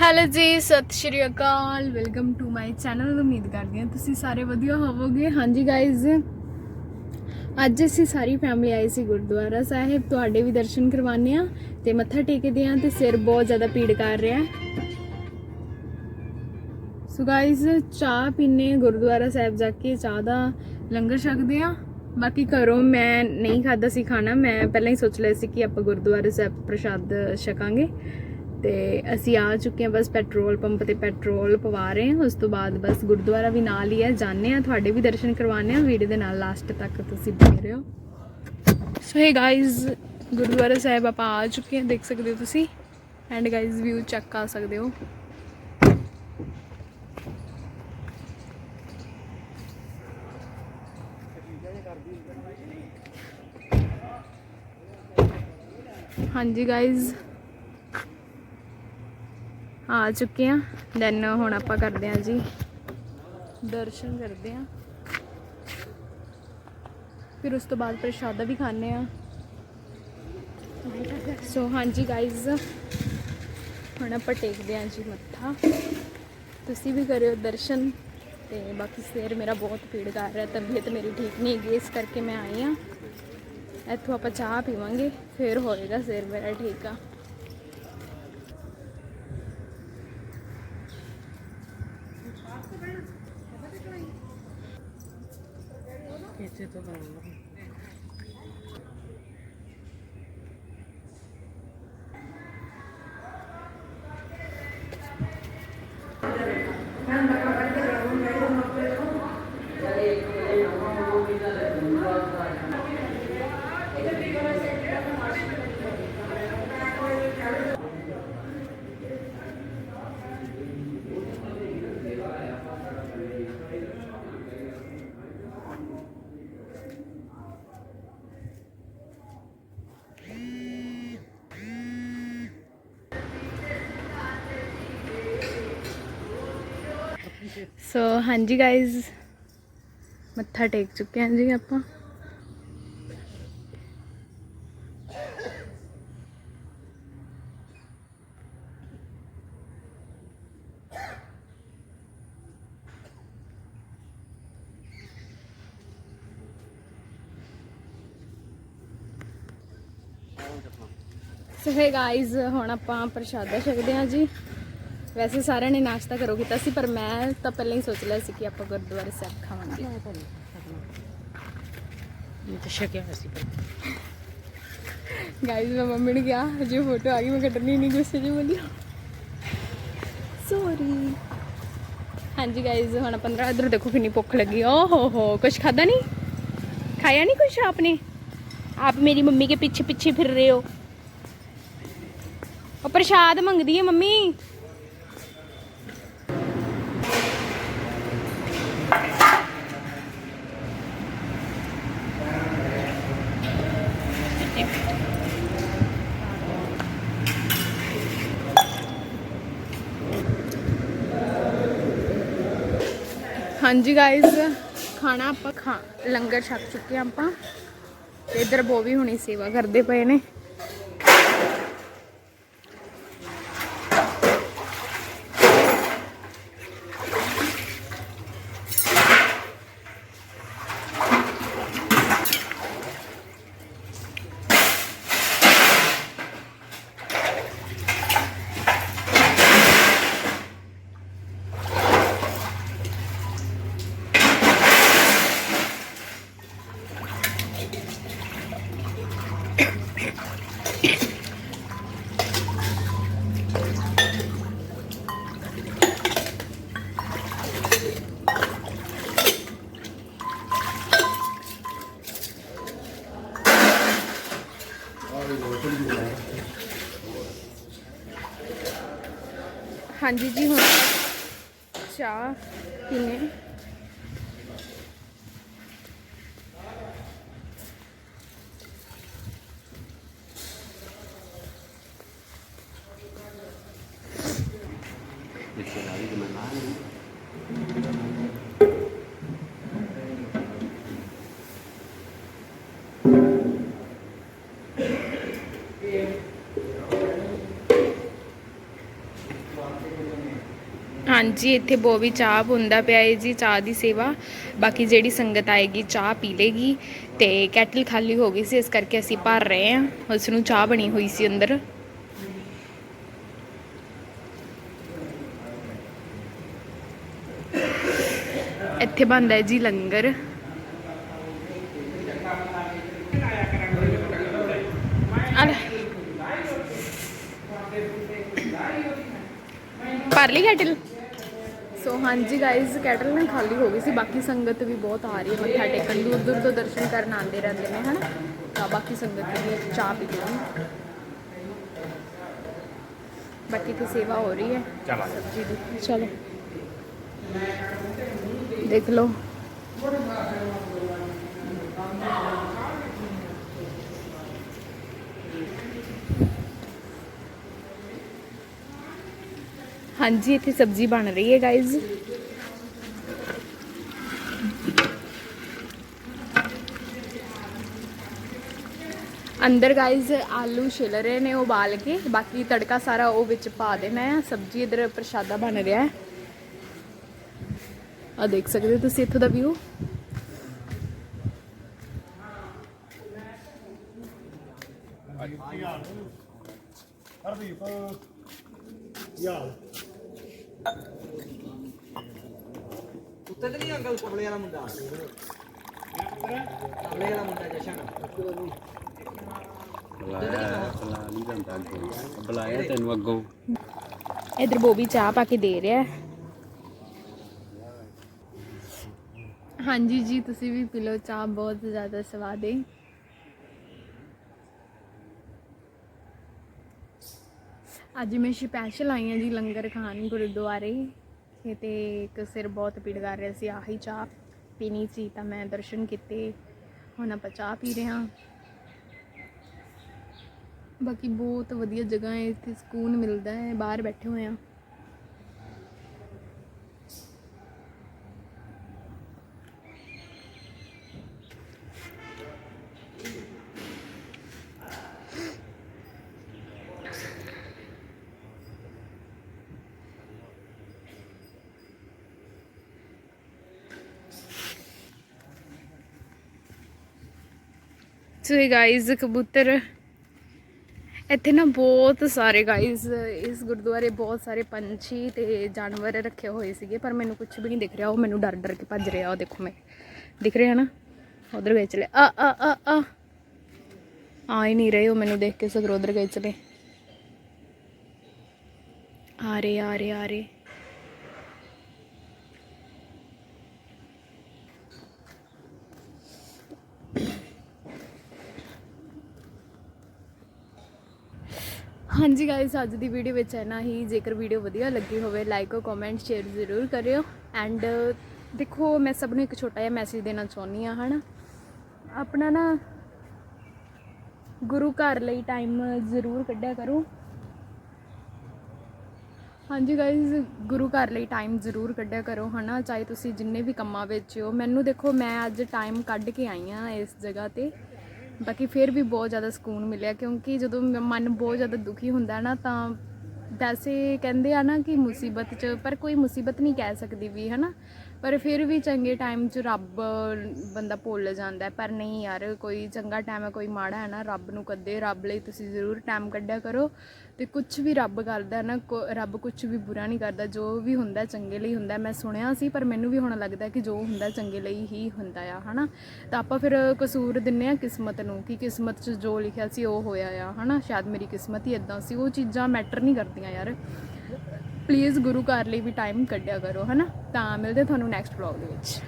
Hello ਜੀ, ਸਤਿ ਸ਼੍ਰੀ ਅਕਾਲ ਵੈਲਕਮ ਟੂ ਮਾਈ ਚੈਨਲ ਉਮੀਦ ਕਰਦੀ ਹਾਂ ਤੁਸੀਂ ਸਾਰੇ ਵਧੀਆ ਹੋਵੋਗੇ। ਹਾਂਜੀ ਗਾਇਜ਼ ਅੱਜ ਅਸੀਂ ਸਾਰੀ ਫੈਮਿਲੀ ਆਈ ਸੀ ਗੁਰਦੁਆਰਾ ਸਾਹਿਬ, ਤੁਹਾਡੇ ਵੀ ਦਰਸ਼ਨ ਕਰਵਾਉਣੇ ਆ ਤੇ ਮੱਥਾ ਟੇਕਦੇ ਆ ਤੇ ਸਿਰ ਬਹੁਤ ਜ਼ਿਆਦਾ ਪੀੜ ਕਰ ਰਿਹਾ ਸੋ ਗਾਇਜ਼ ਚਾਹ ਪੀਨੇ ਗੁਰਦੁਆਰਾ ਸਾਹਿਬ ਜਾ ਕੇ ਚਾਹ ਦਾ ਲੰਗਰ ਛਕਦੇ ਆ ਬਾਕੀ ਘਰੋਂ ਮੈਂ ਨਹੀਂ ਖਾਦਾ ਸੀ ਖਾਣਾ, ਮੈਂ ਪਹਿਲਾਂ ਹੀ ਸੋਚ ਲਿਆ ਸੀ ਕਿ ਆਪਾਂ ਗੁਰਦੁਆਰਾ ਸਾਹਿਬ ਪ੍ਰਸ਼ਾਦ ਛਕਾਂਗੇ। ਤੇ ਅਸੀਂ ਆ ਚੁੱਕੇ ਹਾਂ ਬਸ ਪੈਟਰੋਲ ਪੰਪ ਤੇ ਪੈਟਰੋਲ ਪਵਾ ਰਹੇ ਹਾਂ। ਉਸ ਤੋਂ ਬਾਅਦ ਬਸ ਗੁਰਦੁਆਰਾ ਵੀ ਨਾਲ ਹੀ ਹੈ। ਜਾਣੇ ਆ ਤੁਹਾਡੇ ਵੀ ਦਰਸ਼ਨ ਕਰਵਾਣੇ ਆ ਵੀਡੀਓ ਦੇ ਨਾਲ ਲਾਸਟ ਤੱਕ ਤੁਸੀਂ ਬਣੇ ਰਹੋ। ਸੋ ਹੇ ਗਾਇਜ਼ ਗੁਰਦੁਆਰਾ ਸਾਹਿਬ ਆਪਾਂ ਆ ਚੁੱਕੇ ਹਾਂ। ਦੇਖ ਸਕਦੇ ਹੋ ਤੁਸੀਂ? ਐਂਡ ਗਾਇਜ਼ ਵਿਊ ਚੈੱਕ ਕਰ ਸਕਦੇ ਹੋ। ਹਾਂਜੀ ਗਾਇਜ਼ ਆ ਚੁੱਕੇ ਆ। ਦੈਨ ਹੁਣ ਆਪਾਂ ਕਰਦੇ ਆ ਜੀ ਦਰਸ਼ਨ ਕਰਦੇ ਆ। ਫਿਰ ਉਸ ਤੋਂ ਬਾਅਦ ਪ੍ਰਸ਼ਾਦਾ ਵੀ ਖਾਣੇ ਆ। ਸੋ ਹਾਂਜੀ ਗਾਇਜ਼ ਹੁਣ ਆਪਾਂ ਟੇਕਦੇ ਆ ਜੀ ਮੱਥਾ। ਤੁਸੀਂ ਵੀ ਕਰਿਓ ਦਰਸ਼ਨ ਤੇ ਬਾਕੀ ਸਿਰ ਮੇਰਾ ਬਹੁਤ ਪੀੜ ਕਰ ਰਿਹਾ ਤਬੀਅਤ ਮੇਰੀ ਠੀਕ ਨਹੀਂ ਹੈਗੀ, ਇਸ ਕਰਕੇ ਮੈਂ ਆਈ ਆ ਇੱਥੋਂ ਆਪਾਂ ਚਾਹ ਪੀਵਾਂਗੇ, ਫਿਰ ਹੋਏਗਾ ਸਿਰ ਮੇਰਾ ਠੀਕ ਆ। ਇੱਥੇ ਤੋਂ ਕਰਾਂਗਾ ਸੋ ਹਾਂਜੀ ਗਾਇਜ਼ ਮੱਥਾ ਟੇਕ ਚੁੱਕੇ ਹਾਂ ਜੀ ਆਪਾਂ। ਸੋ ਹੈ ਗਾਇਜ਼ ਹੁਣ ਆਪਾਂ ਪ੍ਰਸ਼ਾਦਾ ਛਕਦੇ ਹਾਂ ਜੀ। ਵੈਸੇ ਸਾਰਿਆਂ ਨੇ ਨਾਸ਼ਤਾ ਕਰੋ ਕੀਤਾ ਸੀ ਪਰ ਮੈਂ ਤਾਂ ਪਹਿਲਾਂ ਹੀ ਸੋਚ ਲਿਆ ਸੀ ਕਿ ਆਪਾਂ ਗੁਰਦੁਆਰੇ ਸਾਹਿਬ ਖਾਵਾਂਗੇ। ਇਹ ਤਾਂ ਸ਼ਕਿਆ ਸੀ ਗਾਇਜ਼ ਮੈਂ ਮੰਮੀ ਨੂੰ ਕਿਹਾ ਜੇ ਫੋਟੋ ਆ ਗਈ ਮੈਂ ਕੱਢਣੀ ਨਹੀਂ ਗੁੱਸੇ 'ਚ ਬੋਲੀ। ਸੌਰੀ ਹਾਂਜੀ ਗਾਇਜ਼ ਹੁਣ 15 ਇਧਰ ਦੇਖੋ ਕਿੰਨੀ ਭੁੱਖ ਲੱਗੀ। ਓ ਹੋ ਹੋ ਕੁਝ ਖਾਦਾ ਨਹੀਂ ਖਾਇਆ ਨਹੀਂ ਕੁਝ ਆਪਨੇ? ਆਪ ਮੇਰੀ ਮੰਮੀ ਕੇ ਪਿੱਛੇ ਪਿੱਛੇ ਫਿਰ ਰਹੇ ਹੋ। ਉਹ ਪ੍ਰਸ਼ਾਦ ਮੰਗਦੀ ਹੈ ਮੰਮੀ। ਹਾਂਜੀ ਗਾਇਜ਼ ਖਾਣਾ ਆਪਾਂ ਖਾ ਲੰਗਰ ਛਕ ਚੁੱਕੇ ਹਾਂ ਆਪਾਂ। ਤੇ ਇਧਰ ਬੋਵੀ ਹੁਣੀ ਸੇਵਾ ਕਰਦੇ ਪਏ ਨੇ। ਹਾਂਜੀ ਜੀ ਹੁਣ ਚਾਹ ਪੀਨੇ। ਹਾਂਜੀ, ਇੱਥੇ ਬੋਵੀ ਚਾਹ ਹੁੰਦਾ ਪਿਆ ਹੈ ਜੀ, ਚਾਹ ਦੀ ਸੇਵਾ। ਬਾਕੀ ਜਿਹੜੀ ਸੰਗਤ ਆਏਗੀ, ਚਾਹ ਪੀ ਲੇਗੀ ਤੇ ਕੈਟਲ ਖਾਲੀ ਹੋ ਗਈ ਸੀ, ਇਸ ਕਰਕੇ ਅਸੀਂ ਭਰ ਰਹੇ ਹਾਂ। ਉਸ ਨੂੰ ਚਾਹ ਬਣੀ ਹੋਈ ਸੀ ਅੰਦਰ। ਇੱਥੇ ਬਣਦਾ ਹੈ ਜੀ ਲੰਗਰ। ਆ ਭਰ ਲਈ ਕੈਟਲ? ਹਾਂਜੀ ਗਾਇਜ਼ ਕੈਟਲ ਨਾ ਖਾਲੀ ਹੋ ਗਈ ਸੀ ਬਾਕੀ ਸੰਗਤ ਵੀ ਬਹੁਤ ਆ ਰਹੀ ਹੈ ਮੱਥਾ ਟੇਕਣ ਦੂਰ ਦੂਰ ਤੋਂ ਦਰਸ਼ਨ ਕਰਨ ਆਉਂਦੇ ਰਹਿੰਦੇ ਨੇ ਹਨਾ? ਤਾਂ ਬਾਕੀ ਸੰਗਤ ਵੀ ਚਾਹ ਪੀ ਲਈ ਬਾਕੀ ਤੇ ਸੇਵਾ ਹੋ ਰਹੀ ਹੈ ਸਬਜ਼ੀ ਦੀ। ਚਲੋ। ਦੇਖ ਲਓ। ਹਾਂਜੀ, ਇੱਥੇ ਸਬਜ਼ੀ ਬਣ ਰਹੀ ਹੈ ਗਾਇਜ਼ ਅੰਦਰ ਗਾਇਜ਼ ਆਲੂ ਛਿਲ ਰਹੇ ਨੇ ਉਬਾਲ ਕੇ। ਬਾਕੀ ਤੜਕਾ ਸਾਰਾ ਉਹ ਵਿੱਚ ਪਾ ਦੇਣਾ ਹੈ। ਸਬਜ਼ੀ ਇਧਰ ਪ੍ਰਸ਼ਾਦਾ ਬਣ ਰਿਹਾ ਹੈ। ਆ ਦੇਖ ਸਕਦੇ ਹੋ ਤੁਸੀਂ ਇੱਥੋਂ ਦਾ ਵਿਊ ਹਰਦੀਪ ਯਾਰ ਉੱਤੇ ਤੇ ਨਹੀਂ ਅੰਕਲ ਕਬਲੇ ਵਾਲਾ ਮੁੰਡਾ। ਕਬਲੇ ਵਾਲਾ ਮੁੰਡਾ ਜਸ਼ਨ। ਬੁਲਾਇਆ ਬੁਲਾ ਨਹੀਂ ਜਾਂਦਾ ਕੋਈ ਬੁਲਾਇਆ ਤੈਨੂੰ ਅੱਗੋਂ। ਇਧਰ ਬੋਬੀ ਚਾਹ ਪਾ ਕੇ ਦੇ ਰਿਹਾ ਹੈ। ਹਾਂਜੀ ਜੀ ਤੁਸੀਂ ਵੀ ਪੀ ਲਓ ਚਾਹ ਬਹੁਤ ਜ਼ਿਆਦਾ ਸਵਾਦ ਹੈ। ਅੱਜ ਮੈਂ ਸਪੈਸ਼ਲ ਆਈ ਹਾਂ ਜੀ ਲੰਗਰ ਖਾਣ ਗੁਰਦੁਆਰੇ। ਇਹ ਤੇ ਇੱਕ ਸਿਰ ਬਹੁਤ ਪੀੜ ਕਰ ਰਿਹਾ ਸੀ, ਆਹੀ ਚਾਹ ਪੀਣੀ ਸੀ ਤਾਂ ਮੈਂ ਦਰਸ਼ਨ ਕੀਤੇ। ਹੁਣ ਆਪਾਂ ਚਾਹ ਪੀ ਰਹੇ ਹਾਂ। ਬਾਕੀ ਬਹੁਤ ਵਧੀਆ ਜਗ੍ਹਾ ਹੈ, ਇੱਥੇ ਸਕੂਨ ਮਿਲਦਾ ਹੈ, ਬਾਹਰ ਬੈਠੇ ਹੋਏ ਆ ਸੋ ਗਾਇਜ਼ ਕਬੂਤਰ। ਇੱਥੇ ਨਾ ਬਹੁਤ ਸਾਰੇ ਗਾਇਜ਼ ਇਸ ਗੁਰਦੁਆਰੇ ਬਹੁਤ ਸਾਰੇ ਪੰਛੀ ਤੇ ਜਾਨਵਰ ਰੱਖੇ ਹੋਏ ਸੀਗੇ, ਪਰ ਮੈਨੂੰ ਕੁਝ ਵੀ ਨਹੀਂ ਦਿਖ ਰਿਹਾ। ਉਹ ਮੈਨੂੰ ਡਰ ਡਰ ਕੇ ਭੱਜ ਰਿਹਾ, ਉਹ ਦੇਖੋ ਮੈਂ। ਦਿਖ ਰਿਹਾ ਨਾ? ਉਧਰ ਗਏ ਚਲੇ ਆ ਆ ਆ ਆ। ਆ ਹੀ ਨਹੀਂ ਰਹੇ ਉਹ ਮੈਨੂੰ ਦੇਖ ਕੇ, ਸਗਰ ਉਧਰ ਗਏ ਚਲੇ ਆ ਰਹੇ ਆ ਰਹੇ ਆ ਰਹੇ। ਹਾਂਜੀ ਗਾਇਸ ਅੱਜ ਦੀ ਵੀਡੀਓ ਵਿੱਚ ਇੰਨਾ ਹੀ। ਜੇਕਰ ਵੀਡੀਓ ਵਧੀਆ ਲੱਗੀ ਹੋਵੇ ਲਾਈਕ ਕਮੈਂਟ ਸ਼ੇਅਰ ਜ਼ਰੂਰ ਕਰਿਓ। ਐਂਡ ਦੇਖੋ, ਮੈਂ ਸਭ ਨੂੰ ਇੱਕ ਛੋਟਾ ਜਿਹਾ ਮੈਸੇਜ ਦੇਣਾ ਚਾਹੁੰਦੀ ਆ ਹਨਾ? ਆਪਣਾ ਨਾ ਗੁਰੂ ਘਰ ਲਈ ਟਾਈਮ ਜ਼ਰੂਰ ਕੱਢਿਆ ਕਰੋ। ਹਾਂਜੀ ਗਾਇਜ਼ ਗੁਰੂ ਘਰ ਲਈ ਟਾਈਮ ਜ਼ਰੂਰ ਕੱਢਿਆ ਕਰੋ, ਹਨਾ? ਚਾਹੇ ਤੁਸੀਂ ਜਿੰਨੇ ਵੀ ਕੰਮਾਂ ਵਿੱਚ ਹੋ। ਮੈਨੂੰ ਦੇਖੋ, ਮੈਂ ਅੱਜ ਟਾਈਮ ਕੱਢ ਕੇ ਆਈ ਆ ਇਸ ਜਗ੍ਹਾ ਤੇ। ਬਾਕੀ ਫਿਰ ਵੀ ਬਹੁਤ ਜ਼ਿਆਦਾ ਸਕੂਨ ਮਿਲਿਆ ਕਿਉਂਕਿ ਜਦੋਂ ਮਨ ਬਹੁਤ ਜ਼ਿਆਦਾ ਦੁਖੀ ਹੁੰਦਾ ਨਾ ਤਾਂ ਵੈਸੇ ਕਹਿੰਦੇ ਆ ਨਾ ਕਿ ਮੁਸੀਬਤ 'ਚ, ਪਰ ਕੋਈ ਮੁਸੀਬਤ ਨਹੀਂ ਕਹਿ ਸਕਦੀ ਵੀ, ਹਨਾ? ਪਰ ਫਿਰ ਵੀ ਚੰਗੇ ਟਾਈਮ 'ਚ ਰੱਬ ਬੰਦਾ ਭੁੱਲ ਜਾਂਦਾ ਪਰ ਨਹੀਂ ਯਾਰ, ਕੋਈ ਚੰਗਾ ਟਾਈਮ ਹੈ, ਕੋਈ ਮਾੜਾ ਹੈ ਨਾ, ਰੱਬ ਨੂੰ ਕਦੇ ਰੱਬ ਲਈ ਤੁਸੀਂ ਜ਼ਰੂਰ ਟਾਈਮ ਕੱਢਿਆ ਕਰੋ। ਤੇ ਕੁਝ ਵੀ ਰੱਬ ਕਰਦਾ ਹੈ ਨਾ, ਕੋ- ਰੱਬ ਕੁਝ ਵੀ ਬੁਰਾ ਨਹੀਂ ਕਰਦਾ, ਜੋ ਵੀ ਹੁੰਦਾ ਚੰਗੇ ਲਈ ਹੁੰਦਾ, ਮੈਂ ਸੁਣਿਆ ਸੀ, ਪਰ ਮੈਨੂੰ ਵੀ ਹੁਣ ਲੱਗਦਾ ਕਿ ਜੋ ਹੁੰਦਾ ਚੰਗੇ ਲਈ ਹੀ ਹੁੰਦਾ ਆ, ਹਨਾ? ਤਾਂ ਆਪਾਂ ਫਿਰ ਕਸੂਰ ਦਿੰਨੇ ਆ ਕਿਸਮਤ ਨੂੰ, ਕਿ ਕਿਸਮਤ 'ਚ ਜੋ ਲਿਖਿਆ ਸੀ ਉਹ ਹੋਇਆ ਆ, ਹਨਾ? ਸ਼ਾਇਦ ਮੇਰੀ ਕਿਸਮਤ ਹੀ ਇਦਾਂ ਸੀ, ਉਹ ਚੀਜ਼ਾਂ ਮੈਟਰ ਨਹੀਂ ਕਰਦੀਆਂ ਯਾਰ। ਪਲੀਜ਼ ਗੁਰੂ ਘਰ ਲਈ ਵੀ ਟਾਈਮ ਕੱਢਿਆ ਕਰੋ, ਹਨਾ? ਤਾਂ ਮਿਲਦੇ ਤੁਹਾਨੂੰ ਨੈਕਸਟ ਵਲੌਗ ਦੇ ਵਿੱਚ।